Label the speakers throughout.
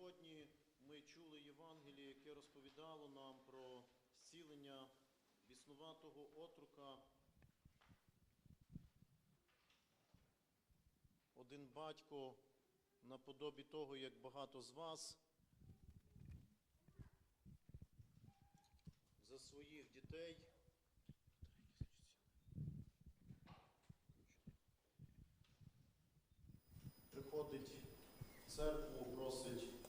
Speaker 1: Сьогодні ми чули Євангеліє, яке розповідало нам про зцілення біснуватого отрука. Один батько, наподобі того, як багато з вас, за своїх дітей. Приходить в церкву, просить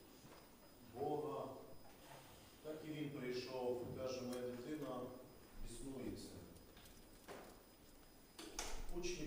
Speaker 1: Бога. Так і він прийшов, каже, моя дитина існується. Учні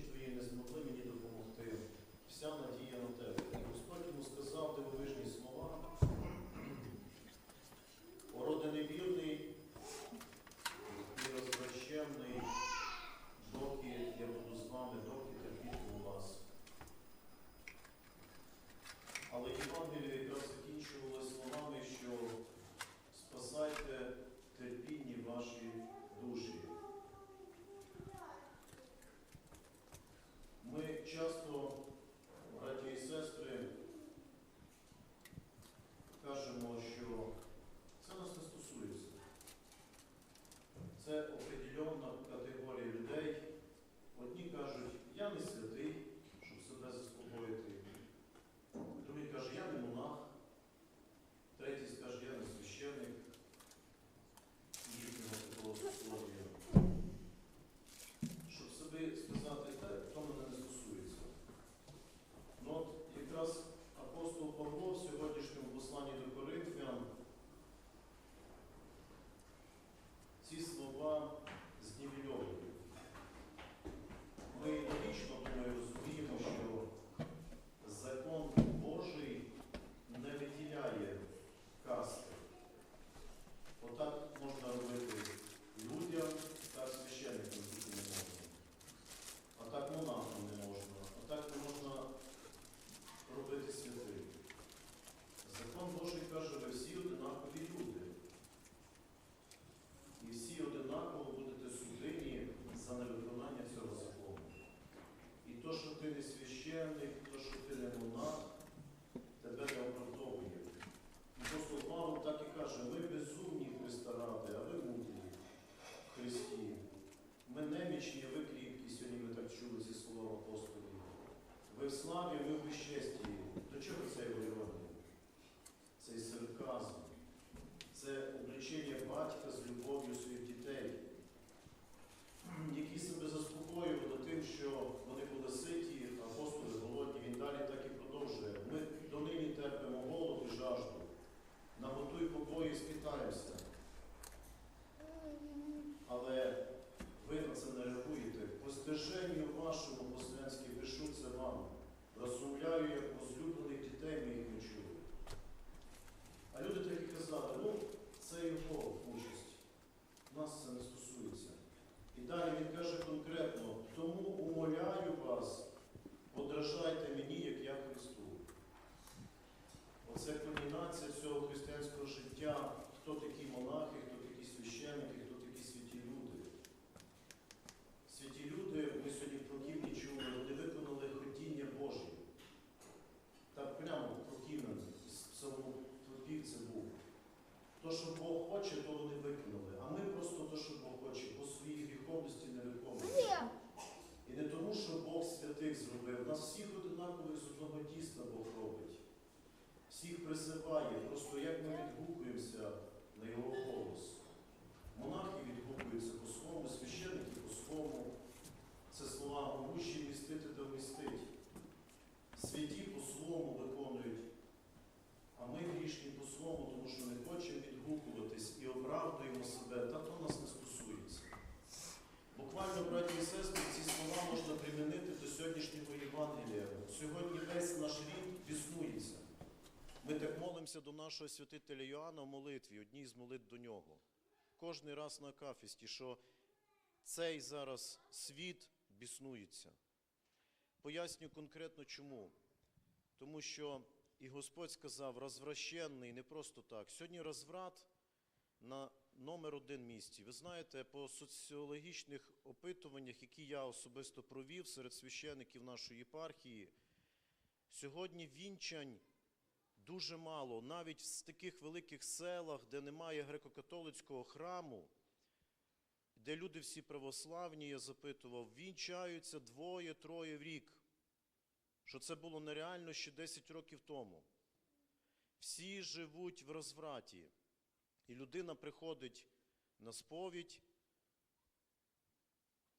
Speaker 1: далі він каже конкретно, тому умоляю вас, подражайте мені, як я Христу. Оце кульмінація всього християнського життя, хто такі монахи, хто такі священники, хто такі святі люди. Святі люди, ми сьогодні в проківні чули, вони виконали хотіння Боже. Так прямо самому трупі це був. То, що Бог хоче, то вони виконали. А ми просто то, що Бог хоче, по своїй гріховності не виконуємо. І не тому, що Бог святих зробив. Нас всіх одинакових з одного тіста Бог робить. Всіх призиває, просто як ми відгукуємося на його голос. Монахи відгукуються по-своєму, священники по-своєму. Це слова могущі містити та вмістить. Святі по-своєму виконують. А ми грішні по-своєму, тому що не хочемо відгукуватись і оправдуємо себе, та то нас не стосується. Буквально, браті і сестри, ці слова можна примінити до сьогоднішнього Євангелія. Сьогодні весь. Ми так молимося до нашого святителя Йоанна в молитві, одній з молитв до нього. Кожний раз на акафісті, що цей зараз світ біснується. Поясню конкретно чому. Тому що і Господь сказав, розвращенний не просто так. Сьогодні розврат на номер один місці. Ви знаєте, по соціологічних опитуваннях, які я особисто провів серед священиків нашої єпархії, сьогодні вінчань
Speaker 2: дуже мало, навіть в таких великих селах, де немає греко-католицького храму, де люди всі православні, я запитував, вінчаються двоє-троє в рік. Що це було нереально ще 10 років тому. Всі живуть в розвраті. І людина приходить на сповідь,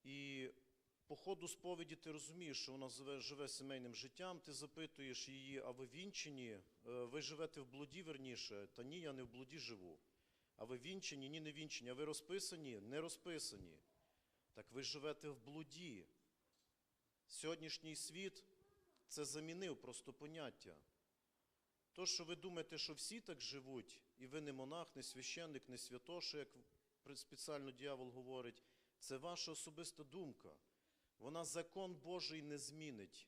Speaker 2: і по ходу сповіді ти розумієш, що вона живе, сімейним життям, ти запитуєш її, а ви вінчені? Е, Ви живете в блуді верніше? Та ні, я не в блуді живу. А ви вінчені? Ні, не вінчені. А ви розписані? Не розписані. Так ви живете в блуді. Сьогоднішній світ це замінив просто поняття. То, що ви думаєте, що всі так живуть, і ви не монах, не священник, не святоша, як спеціально дьявол говорить, це ваша особиста думка. Вона закон Божий не змінить.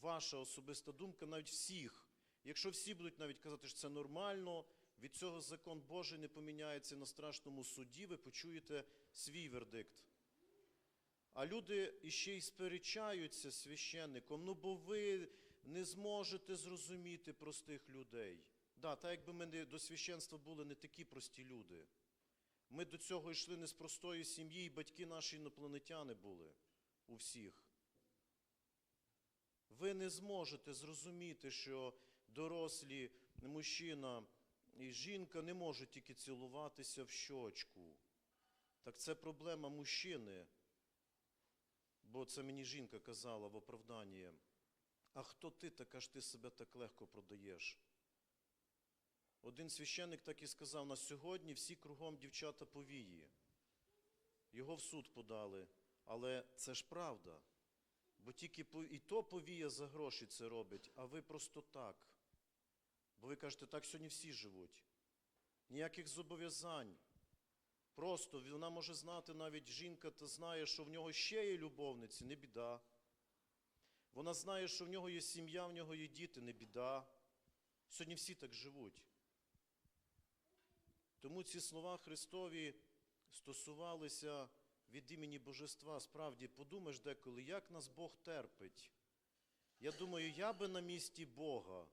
Speaker 2: Ваша особиста думка навіть всіх. Якщо всі будуть навіть казати, що це нормально, від цього закон Божий не поміняється на страшному суді, ви почуєте свій вердикт. А люди іще й сперечаються священником, ну бо ви не зможете зрозуміти простих людей. Да, так якби ми не, до священства були не такі прості люди. Ми до цього йшли не з простої сім'ї, і батьки наші інопланетяни були у всіх. Ви не зможете зрозуміти, що дорослі мужчина і жінка не можуть тільки цілуватися в щочку. Так це проблема мужчини. Бо це мені жінка казала в оправданні. А хто ти така ж ти себе так легко продаєш? Один священник так і сказав, на сьогодні всі кругом дівчата повії. Його в суд подали. Але це ж правда. Бо тільки і то повія за гроші це робить, а ви просто так. Бо ви кажете, так сьогодні всі живуть. Ніяких зобов'язань. Просто вона може знати навіть жінка, та знає, що в нього ще є любовниці, не біда. Вона знає, що в нього є сім'я, в нього є діти, не біда. Сьогодні всі так живуть. Тому ці слова Христові стосувалися від імені Божества. Справді, подумаєш деколи, як нас Бог терпить. Я думаю, я би на місці Бога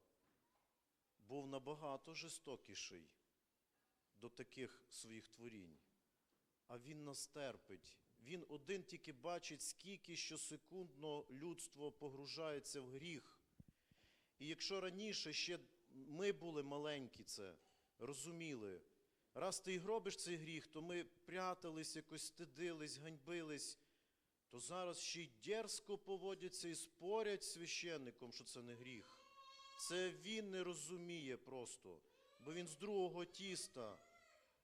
Speaker 2: був набагато жорстокіший до таких своїх творінь. А Він нас терпить. Він один тільки бачить, скільки щосекундно людство погружається в гріх. І якщо раніше ще ми були маленькі це, розуміли, раз ти і робиш цей гріх, то ми прятались, якось стидились, ганьбились, то зараз ще й дерзко поводяться і спорять з священником, що це не гріх. Це він не розуміє просто, бо він з другого тіста.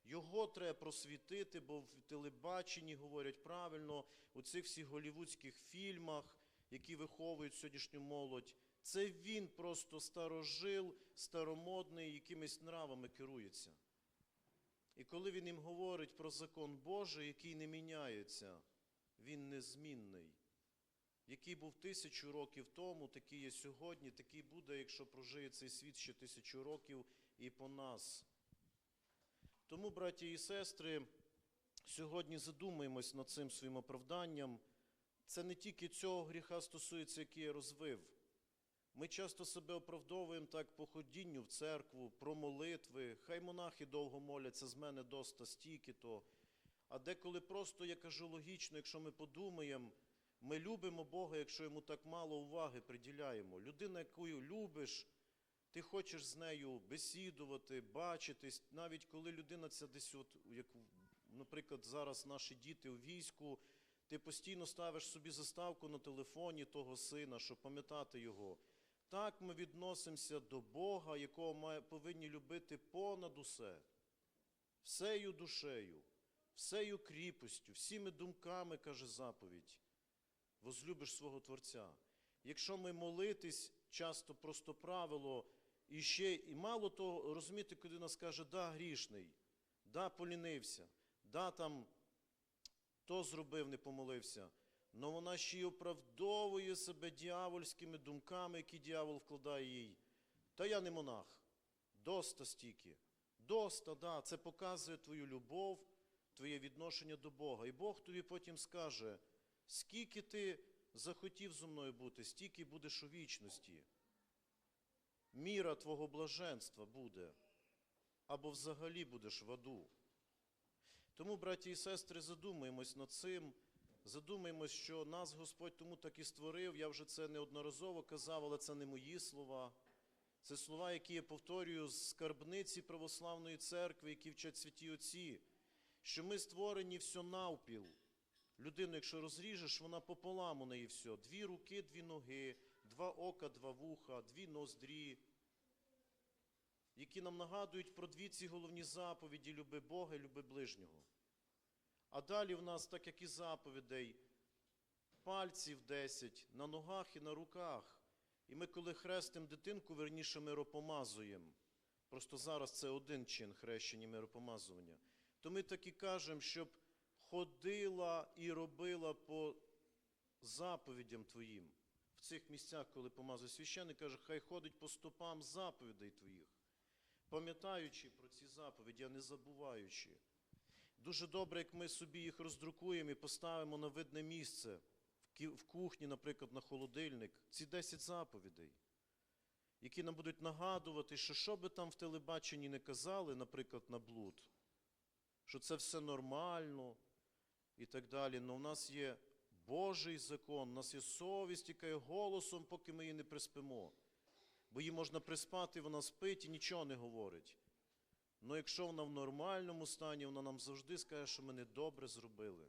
Speaker 2: Його треба просвітити, бо в телебаченні говорять правильно, у цих всіх голівудських фільмах, які виховують сьогоднішню молодь, це він просто старожил, старомодний, якимись нравами керується. І коли він їм говорить про закон Божий, який не міняється, він незмінний. Який був тисячу років тому, такий є сьогодні, такий буде, якщо прожиє цей світ ще тисячу років і по нас. Тому, браті і сестри, сьогодні задумаємось над цим своїм оправданням. Це не тільки цього гріха стосується, який я розвив. Ми часто себе оправдовуємо так по ходінню в церкву, про молитви. Хай монахи довго моляться, з мене доста стільки то. А деколи просто я кажу логічно, якщо ми подумаємо, ми любимо Бога, якщо йому так мало уваги приділяємо. Людина, яку любиш, ти хочеш з нею бесідувати, бачитись, навіть коли людина ця десь, от, як, наприклад, зараз наші діти у війську, ти постійно ставиш собі заставку на телефоні того сина, щоб пам'ятати його. Так ми відносимося до Бога, якого ми повинні любити понад усе, всею душею, всею кріпостю, всіми думками, каже заповідь. Возлюбиш свого Творця. Якщо ми молитись, часто просто правило, і ще і мало того, розуміти, коли нас каже, да, грішний, да, полінився, да, там то зробив, не помолився. Но вона ще й оправдовує себе дьявольськими думками, які дьявол вкладає їй. Та я не монах. Доста стільки. Доста, да, це показує твою любов, твоє відношення до Бога. І Бог тобі потім скаже, скільки ти захотів зо мною бути, стільки будеш у вічності. міра твого блаженства буде, або взагалі будеш в аду. Тому, браті і сестри, задумаємось над цим, задумаємось, що нас Господь тому так і створив. Я вже це неодноразово казав, але це не мої слова. Це слова, які я повторюю з скарбниці православної церкви, які вчать святі отці, що ми створені все навпіл. Людину, якщо розріжеш, вона пополам у неї все. Дві руки, дві ноги, два ока, два вуха, дві ноздрі, які нам нагадують про дві ці головні заповіді люби Бога люби ближнього. А далі в нас, так як і заповідей, пальців 10 на ногах і на руках. І ми, коли хрестимо дитинку, верніше миропомазуємо. Просто зараз це один чин хрещення миропомазування. То ми так і кажемо, щоб ходила і робила по заповідям Твоїм. В цих місцях, коли помазує священник, каже, хай ходить по стопам заповідей Твоїх, пам'ятаючи про ці заповіді, а не забуваючи. Дуже добре, як ми собі їх роздрукуємо і поставимо на видне місце в кухні, наприклад, на холодильник, ці 10 заповідей, які нам будуть нагадувати, що що би там в телебаченні не казали, наприклад, на блуд, що це все нормально і так далі. Але в нас є Божий закон, у нас є совість, яка є голосом, поки ми її не приспимо. Бо її можна приспати, вона спить і нічого не говорить. Але якщо вона в нормальному стані, вона нам завжди скаже, що ми недобре зробили.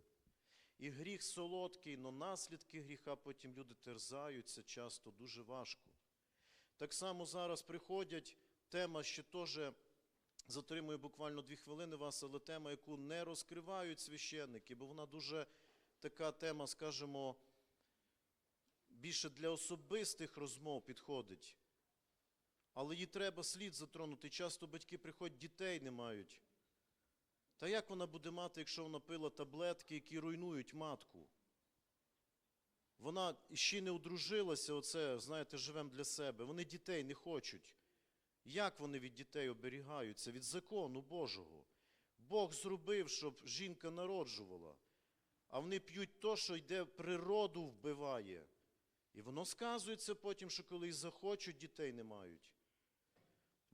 Speaker 2: І гріх солодкий, але наслідки гріха потім люди терзаються часто дуже важко. Так само зараз приходять тема, ще теж затримую буквально дві хвилини вас, але тема, яку не розкривають священники, бо вона дуже така тема, скажімо, більше для особистих розмов підходить. Але її треба слід затронути. Часто батьки приходять, дітей не мають. Та як вона буде мати, якщо вона пила таблетки, які руйнують матку? Вона ще не одружилася, оце, знаєте, живемо для себе. Вони дітей не хочуть. Як вони від дітей оберігаються? Від закону Божого. Бог зробив, щоб жінка народжувала, а вони п'ють то, що йде природу вбиває. І воно сказується потім, що коли захочуть, дітей не мають.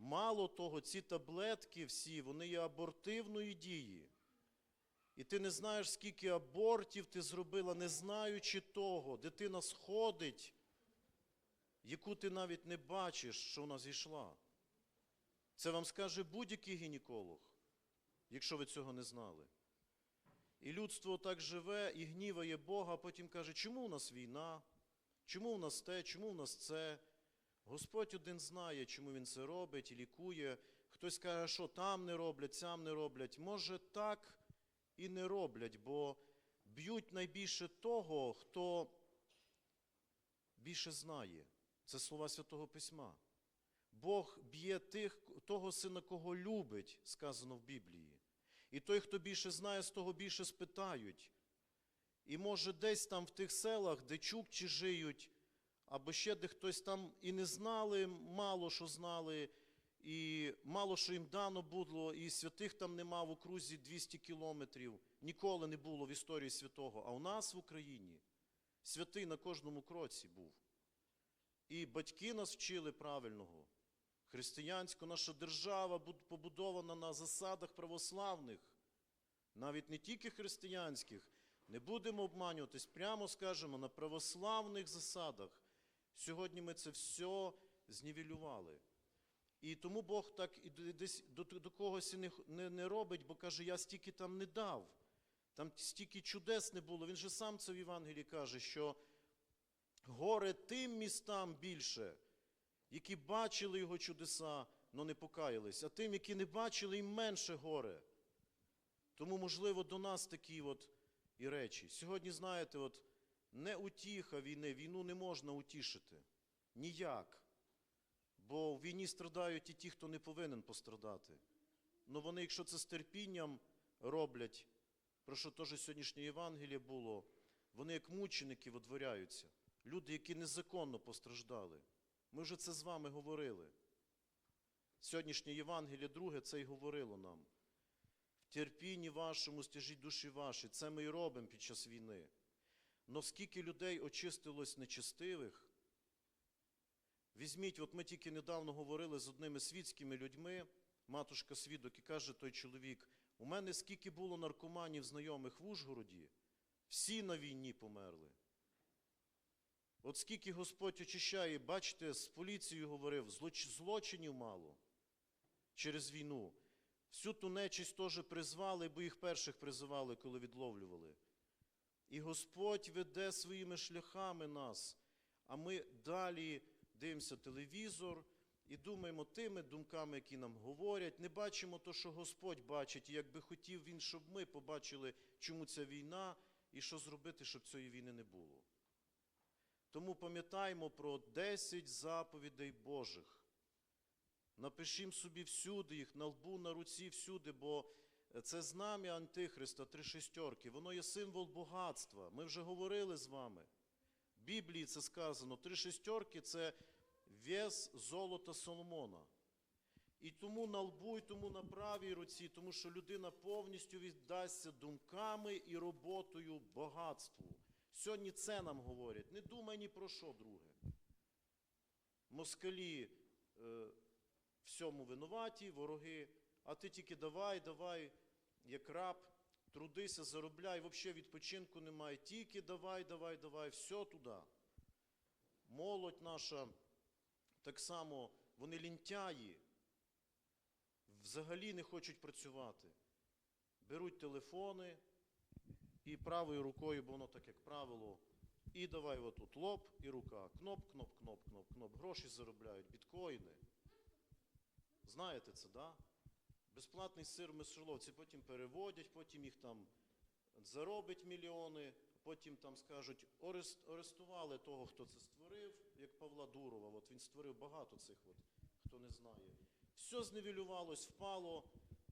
Speaker 2: Мало того, ці таблетки всі, вони є абортивної дії. І ти не знаєш, скільки абортів ти зробила, не знаючи того. Дитина сходить, яку ти навіть не бачиш, що вона зійшла. Це вам скаже будь-який гінеколог, якщо ви цього не знали. І людство так живе і гніває Бога, а потім каже, чому у нас війна? Чому у нас те, чому у нас це? Господь один знає, чому він це робить і лікує. Хтось каже, що там не роблять, сям не роблять. Може, так і не роблять, бо б'ють найбільше того, хто більше знає. Це слова Святого Письма. Бог б'є тих, того сина, кого любить, сказано в Біблії. І той, хто більше знає, з того більше спитають. І може десь там в тих селах, де чукчі жиють, або ще де хтось там і не знали, мало що знали, і мало що їм дано було, і святих там нема в окрузі 200 кілометрів. Ніколи не було в історії святого. А у нас в Україні святий на кожному кроці був. І батьки нас вчили правильного. Християнська наша держава побудована на засадах православних, навіть не тільки християнських. Не будемо обманюватись, прямо скажемо, на православних засадах. Сьогодні ми це все знівелювали. І тому Бог так і десь до, до когось не, не, не робить, бо каже, я стільки там не дав. Там стільки чудес не було. Він же сам це в Євангелії каже, що горе тим містам більше, які бачили його чудеса, але не покаялись, а тим, які не бачили, їм менше горе. Тому, можливо, до нас такі от і речі. Сьогодні, знаєте, от не утіха війни, війну не можна утішити. Ніяк. Бо в війні страдають і ті, хто не повинен пострадати. Ну вони, якщо це з терпінням роблять, про що теж сьогоднішнє Євангеліє було, вони як мученики водворяються. Люди, які незаконно постраждали. Ми вже це з вами говорили. Сьогоднішнє Євангеліє друге це й говорило нам. В терпінні вашому стяжіть душі ваші. Це ми і робимо під час війни. Но скільки людей очистилось нечестивих, Візьміть, от ми тільки недавно говорили з одними світськими людьми, матушка свідок, і каже той чоловік: у мене скільки було наркоманів знайомих в Ужгороді, всі на війні померли. От скільки Господь очищає, бачите, з поліцією говорив, злоч- злочинів мало через війну. Всю ту нечисть теж призвали, бо їх перших призивали, коли відловлювали. І Господь веде своїми шляхами нас, а ми далі дивимося телевізор і думаємо тими думками, які нам говорять, не бачимо то, що Господь бачить, і як би хотів Він, щоб ми побачили, чому ця війна, і що зробити, щоб цієї війни не було. Тому пам'ятаємо про 10 заповідей Божих. Напишімо собі всюди їх, на лбу, на руці, всюди, бо це знам'я Антихриста, три шестерки, воно є символ багатства. Ми вже говорили з вами. В Біблії це сказано, три шестерки це вес золота Соломона. І тому на лбу, і тому на правій руці, тому що людина повністю віддасться думками і роботою багатству. Сьогодні це нам говорять. Не думай ні про що, друге. Москалі е, всьому винуваті, вороги, а ти тільки давай, давай, як раб, трудися, заробляй, взагалі відпочинку немає. Тільки давай, давай, давай, все туди. Молодь наша так само, вони лінтяї, взагалі не хочуть працювати. Беруть телефони і правою рукою, бо воно так, як правило, і давай отут лоб і рука. Кноп, кноп, кноп, кноп, кноп. Гроші заробляють, біткоїни. Знаєте це, да? Безплатний сир в Мишеловці, потім переводять, потім їх там заробить мільйони, потім там скажуть, «Орест- арестували того, хто це створив, як Павла Дурова. От він створив багато цих, от, хто не знає. Все зневілювалось, впало,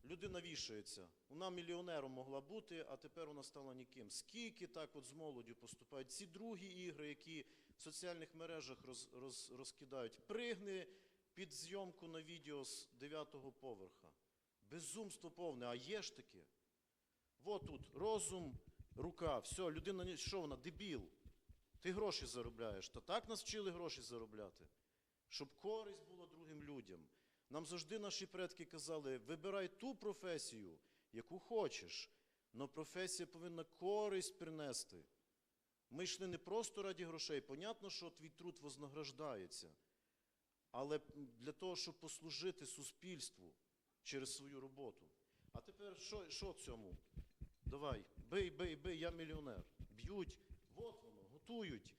Speaker 2: людина вішається. Вона мільйонером могла бути, а тепер вона стала ніким. Скільки так от з молоддю поступають? Ці другі ігри, які в соціальних мережах роз, роз, розкидають. Пригни під зйомку на відео з дев'ятого поверха. Безумство повне, а є ж таке. Вот тут розум, рука, все, людина, що вона, дебіл. Ти гроші заробляєш. Та так нас вчили гроші заробляти, щоб користь була другим людям. Нам завжди наші предки казали, вибирай ту професію, яку хочеш, але професія повинна користь принести. Ми йшли не просто раді грошей, понятно, що твій труд вознаграждається, але для того, щоб послужити суспільству через свою роботу. А тепер що, що цьому? Давай, бий, бий, бий, я мільйонер. Б'ють, от воно, готують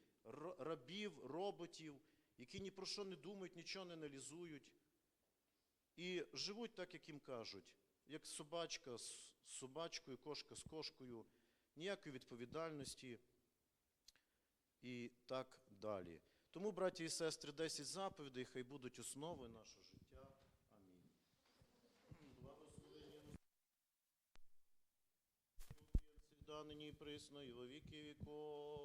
Speaker 2: рабів, роботів, які ні про що не думають, нічого не аналізують. І живуть так, як їм кажуть, як собачка з собачкою, кошка з кошкою, ніякої відповідальності і так далі. Тому, браті і сестри, 10 заповідей хай будуть основою нашого життя. Всегда, нині присно, і во віки віков.